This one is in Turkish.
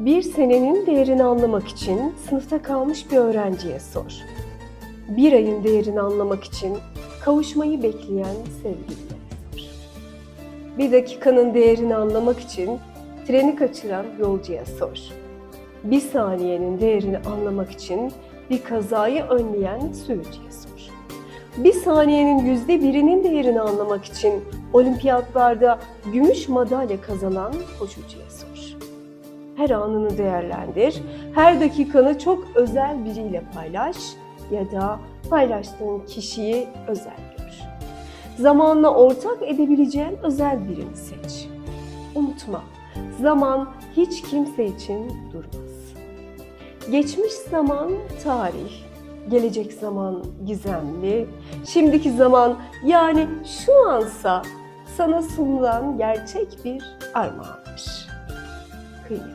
Bir senenin değerini anlamak için sınıfta kalmış bir öğrenciye sor. Bir ayın değerini anlamak için kavuşmayı bekleyen sevgiliye sor. Bir dakikanın değerini anlamak için treni kaçıran yolcuya sor. Bir saniyenin değerini anlamak için bir kazayı önleyen sürücüye sor. Bir saniyenin yüzde birinin değerini anlamak için olimpiyatlarda gümüş madalya kazanan koşucuya sor. Her anını değerlendir, her dakikanı çok özel biriyle paylaş ya da paylaştığın kişiyi özel gör. Zamanla ortak edebileceğin özel birini seç. Unutma, zaman hiç kimse için durmaz. Geçmiş zaman tarih, gelecek zaman gizemli, şimdiki zaman yani şu ansa sana sunulan gerçek bir armağandır. Kıymet.